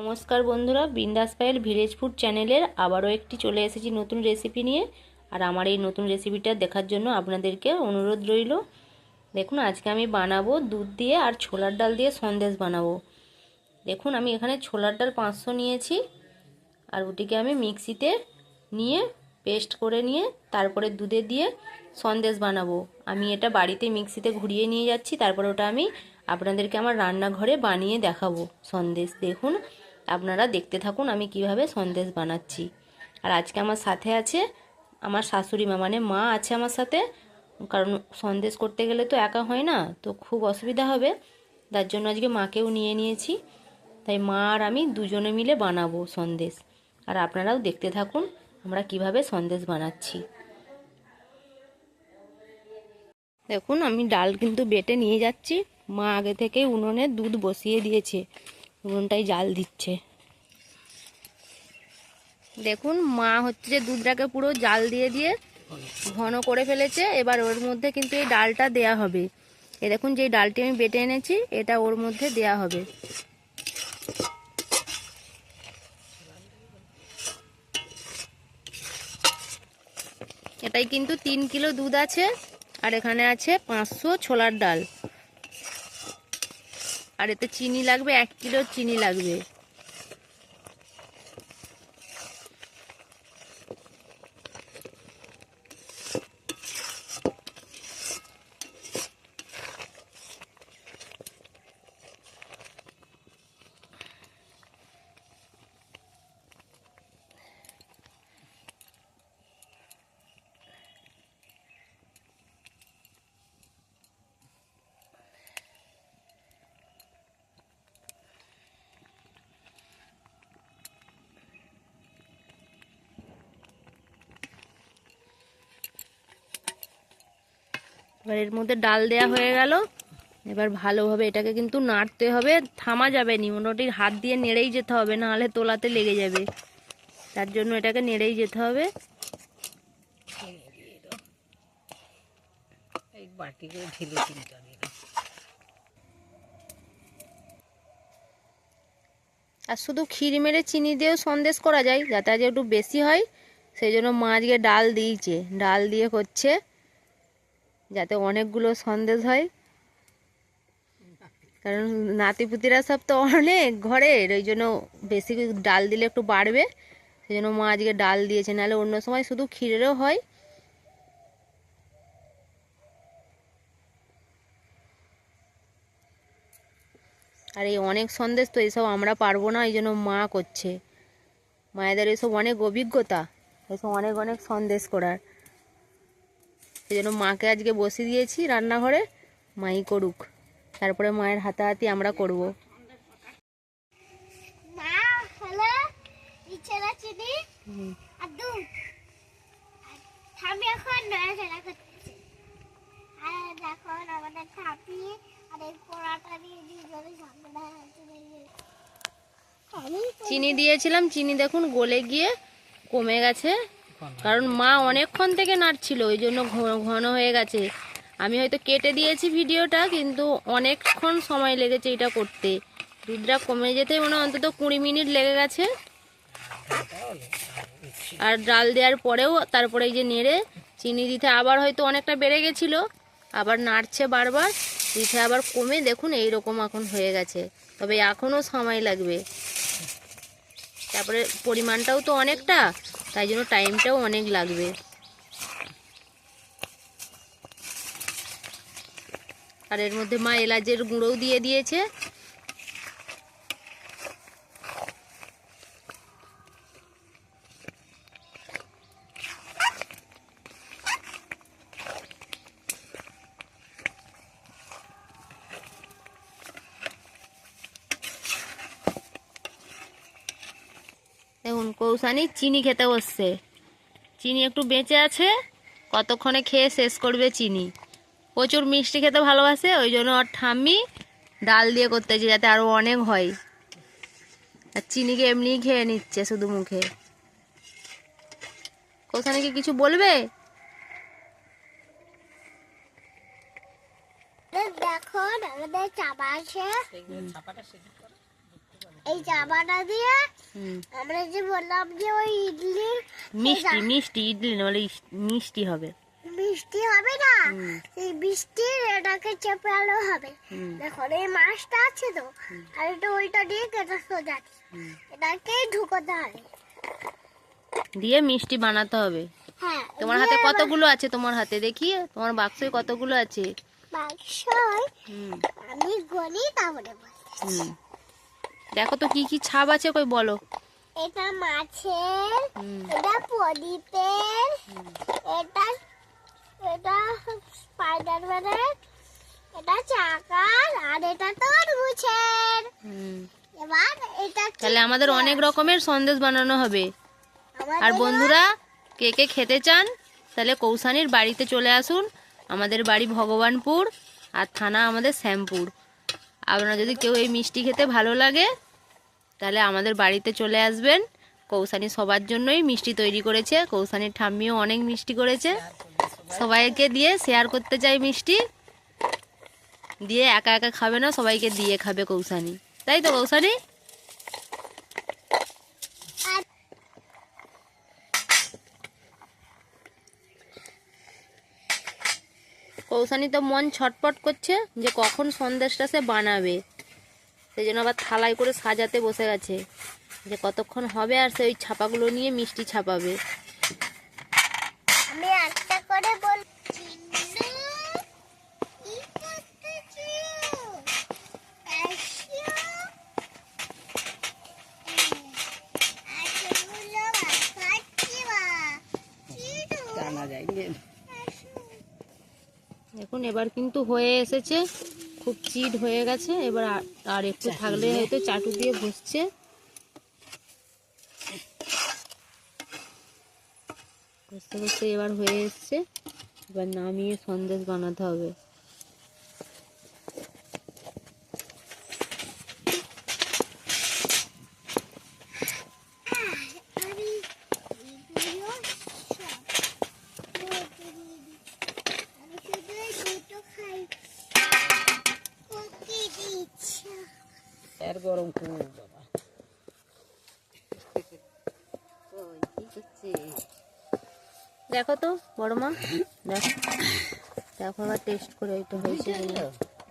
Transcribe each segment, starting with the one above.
নমস্কার বন্ধুরা, বিন্দাস পায়েল ভিলেজ ফুড চ্যানেলের আবারও একটি চলে এসেছি নতুন রেসিপি নিয়ে। আর আমার এই নতুন রেসিপিটা দেখার জন্য আপনাদেরকে অনুরোধ রইল। দেখুন, আজকে আমি বানাবো দুধ দিয়ে আর ছোলার ডাল দিয়ে সন্দেশ বানাবো। দেখুন, আমি এখানে ছোলার ডাল পাঁচশো নিয়েছি। আর ওটিকে আমি মিক্সিতে নিয়ে পেস্ট করে নিয়ে তারপরে দুধে দিয়ে সন্দেশ বানাবো। আমি এটা বাড়িতে মিক্সিতে ঘুরিয়ে নিয়ে যাচ্ছি, তারপর ওটা আমি আপনাদেরকে আমার রান্নাঘরে বানিয়ে দেখাবো সন্দেশ। দেখুন আপনারা দেখতে থাকুন আমি কীভাবে সন্দেশ বানাচ্ছি। আর আজকে আমার সাথে আছে আমার শাশুড়ি মা মানে মা আছে আমার সাথে, কারণ সন্দেশ করতে গেলে তো একা হয় না, তো খুব অসুবিধা হবে, তার জন্য আজকে মাকেও নিয়ে নিয়েছি। তাই মা আর আমি দুজনে মিলে বানাবো সন্দেশ। আর আপনারাও দেখতে থাকুন আমরা কীভাবে সন্দেশ বানাচ্ছি। দেখুন আমি ডাল কিন্তু বেটে নিয়ে যাচ্ছি। মা আগে থেকে উনুনে দুধ বসিয়ে দিয়েছে। উনুনটাই জাল দিচ্ছে। দেখুন, মা হচ্ছে যে দুধটাকে পুরো জাল দিয়ে দিয়ে ঘন করে ফেলেছে। এবার ওর মধ্যে কিন্তু এই ডালটা দেয়া হবে। এ দেখুন যে ডালটি আমি বেটে এনেছি, এটা ওর মধ্যে দেয়া হবে। এটাই কিন্তু তিন কিলো দুধ আছে, আর এখানে আছে পাঁচশো ছোলার ডাল। আর এতে চিনি লাগবে এক কিলো চিনি লাগবে। এবার এর মধ্যে ডাল দেয়া হয়ে গেল। এবার ভালোভাবে এটাকে কিন্তু নাড়তে হবে। থামা যাবে নি মোটামুটি হাত দিয়ে নেড়েই যেতে হবে নাহলে তোলাতে লেগে যাবে। তার জন্য এটাকে নেড়েই যেতে হবে। আর শুধু ক্ষীর মেরে চিনি দিয়েও সন্দেশ করা যায় যাতে আজ একটু বেশি হয়। সেই জন্য মা আজকে ডাল দিয়েছে। ডাল দিয়ে করছে যাতে অনেকগুলো সন্দেশ হয়। কারণ নাতিপুতিরা সব তো অনেক ঘরের, ওই জন্য বেশি ডাল দিলে একটু বাড়বে। সেই জন্য মা আজকে ডাল দিয়েছে, নাহলে অন্য সময় শুধু ক্ষীরেরও হয়। আর এই অনেক সন্দেশ তো এইসব আমরা পারব না, এই জন্য মা করছে। মায়েদের এসব অনেক অভিজ্ঞতা, এসব অনেক অনেক সন্দেশ করার। সেই জন্য মাকে আজকে বসিয়ে দিয়েছি রান্নাঘরে। মাই করুক। তারপরে মায়ের হাতাহাতি আমরা করব। চিনি দিয়েছিলাম চিনি দেখুন গলে গিয়ে কমে গেছে। কারণ মা অনেকক্ষণ থেকে নাড়ছিল, ওই জন্য ঘন হয়ে গেছে। আমি হয়তো কেটে দিয়েছি ভিডিওটা, কিন্তু অনেকক্ষণ সময় লেগেছে এটা করতে। দুধটা কমে যেতে মনে অন্তত কুড়ি মিনিট লেগে গেছে। আর ডাল দেওয়ার পরেও তারপরে এই যে নেড়ে, চিনি দিতে আবার হয়তো অনেকটা বেড়ে গেছিল, আবার নাড়ছে বারবার, দিতে আবার কমে, দেখুন এই রকম এখন হয়ে গেছে। তবে এখনও সময় লাগবে। তারপরে পরিমাণটাও তো অনেকটা তাই জন্য টাইমটাও অনেক লাগবে। আর এর মধ্যে মা এলাচের গুঁড়োও দিয়ে দিয়েছে। দেখুন কৌসানি চিনি খেতে বসছে। চিনি একটু বেঁচে আছে কতক্ষণে খেয়ে শেষ করবে চিনি। প্রচুর মিষ্টি খেতে ভালোবাসে ওই জন্য ওর ঠাম্মি ডাল দিয়ে করতেছে যাতে আরও অনেক হয়। আর চিনিকে এমনিই খেয়ে নিচ্ছে শুধু মুখে। কৌসানিকে কিছু বলবে? দেখো আমাদের চাপা আছে। এই চাপাটা দিয়ে আমরা যে বললাম যে ওই ইডলি মিষ্টি মিষ্টি ইডলি না বলে মিষ্টি হবে। মিষ্টি হবে না? বৃষ্টির এটাকে হবে। এই মাছটা আছে তো আর এটা ওইটা দিয়ে কেটে সোজা হুম। এটাকেই ঢুকোতে হবে। দিয়ে মিষ্টি বানাতে হবে। হ্যাঁ তোমার হাতে কতগুলো আছে তোমার হাতে? দেখি তোমার বাক্সে কতগুলো আছে? বাক্সয় আমি গনি তারপরে বলি। দেখো তো কি কি ছাপ আছে কই বলো। এটা মাছের এটা প্রদীপের এটা এটা স্পাইডারম্যানের এটা চাকার আর এটা তরমুজের। এবার এটা তাহলে আমাদের অনেক রকমের সন্দেশ বানানো হবে। আর বন্ধুরা কে কে খেতে চান তাহলে কৌসানির বাড়িতে চলে আসুন। আমাদের বাড়ি ভগবানপুর আর থানা আমাদের শ্যামপুর। আপনারা যদি কেউ এই মিষ্টি খেতে ভালো লাগে, তাহলে আমাদের বাড়িতে চলে আসবেন। কৌসানি সবার জন্যই মিষ্টি তৈরি করেছে। কৌসানির ঠাম্মিও অনেক মিষ্টি করেছে। সবাইকে দিয়ে শেয়ার করতে চাই মিষ্টি। দিয়ে একা একা খাবে না, সবাইকে দিয়ে খাবে কৌসানি। তাই তো কৌসানি আর কৌসানি তো মন ছটপট করছে যে কখন সন্দেশটা সে বানাবে। সেই জন্য আবার থালায় করে সাজাতে বসে গেছে। যে কতক্ষণ হবে আর সে ওই ছাপাগুলো নিয়ে মিষ্টি ছাপাবে। আমি একটা করে বল যায় আসো। এখন এবার কিন্তু হয়ে এসেছে। খুব চিট হয়ে গেছে। এবার আর- আর একটু থাকলে হয়তো চাটু দিয়ে বসছে বসতে বসতে এবার হয়ে এসছে। এবার নামিয়ে সন্দেশ বানাতে হবে আমি এগুলো সব বলতে দিই। আমি শুধু এই দুটো খাই ওকে দিচ্ছি এর গরম খুব বাবা দেখো তো বড় মা দেখো। দেখো এবার টেস্ট করে হয়েছে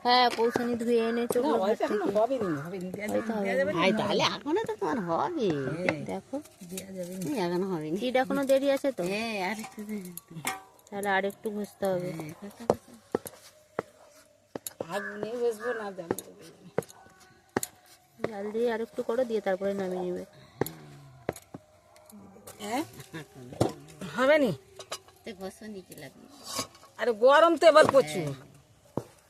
হ্যাঁ কৌশানি ধুয়ে এনেছে তাহলে এখনও তো তোমার হবে। দেখো। দেয়া এখনও হবে না। এখনও দেরি আছে তো? হ্যাঁ আর তাহলে আর একটু ঘষতে হবে। আগুনে বসবো না জাল দিয়ে আর একটু করো দিয়ে তারপরে নামিয়ে নেবে। হ্যাঁ? হবে নি? আরে গরম তো এবার প্রচুর।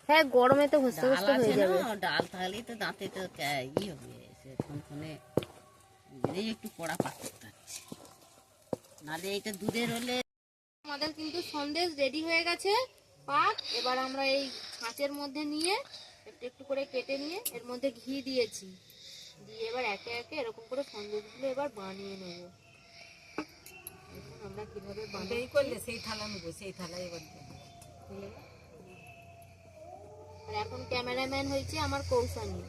হ্যাঁ গরমে তো ঘষতে আছে হয়ে যাবে না? ডাল থাকলেই তো দাঁতে তো ই হবে সে ফোনে এই একটু কড়া পাক করতে হচ্ছে। নাহলে এইটা দুধের হলে আমাদের কিন্তু সন্দেশ রেডি হয়ে গেছে। পাক এবার আমরা এই ছাঁচের মধ্যে নিয়ে একটু একটু করে কেটে নিয়ে এর মধ্যে ঘি দিয়েছি। দিয়ে এবার একে একে এরকম করে সন্দেশগুলো এবার বানিয়ে নেব। আমরা কীভাবে বানাই করলে সেই থালা নেব সেই থালা এবার। আর এখন ক্যামেরাম্যান হয়েছে আমার কৌশানী।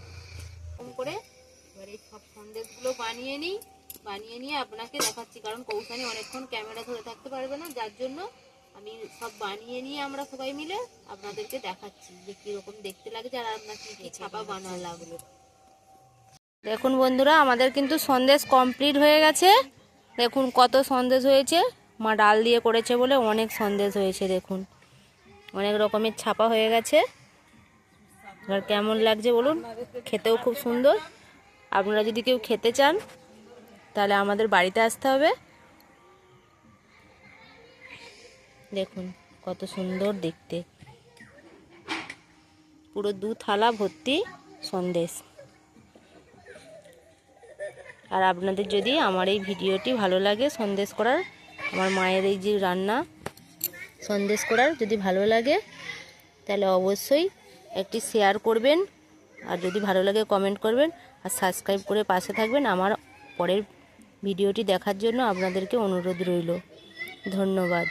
এরকম করে এবার এই সব সন্দেশগুলো বানিয়ে নিই বানিয়ে নিয়ে আপনাকে দেখাচ্ছি। কারণ কৌশানী অনেকক্ষণ ক্যামেরা ধরে থাকতে পারবে না যার জন্য আমি সব বানিয়ে নিয়ে আমরা সবাই মিলে আপনাদেরকে দেখাচ্ছি যে কীরকম দেখতে লাগছে আর আপনার কি কি ছাপা বানালাম। দেখুন বন্ধুরা আমাদের কিন্তু সন্দেশ কমপ্লিট হয়ে গেছে। দেখুন কত সন্দেশ হয়েছে। মা ডাল দিয়ে করেছে বলে অনেক সন্দেশ হয়েছে দেখুন। অনেক রকমের ছাপা হয়ে গেছে। এবার কেমন লাগছে বলুন? খেতেও খুব সুন্দর। আপনারা যদি কেউ খেতে চান তাহলে আমাদের বাড়িতে আসতে হবে। দেখুন, কত সুন্দর দেখতে। পুরো দু থালা ভর্তি সন্দেশ। আর আপনাদের যদি আমার এই ভিডিওটি ভালো লাগে সন্দেশ করার, আমার মায়ের এই যে রান্না, সন্দেশ করার যদি ভালো লাগে, তাহলে অবশ্যই একটি শেয়ার করবেন। আর যদি ভালো লাগে কমেন্ট করবেন। আর সাবস্ক্রাইব করে পাশে থাকবেন। আমার পরের ভিডিওটি দেখার জন্য আপনাদেরকে অনুরোধ রইল। ধন্যবাদ।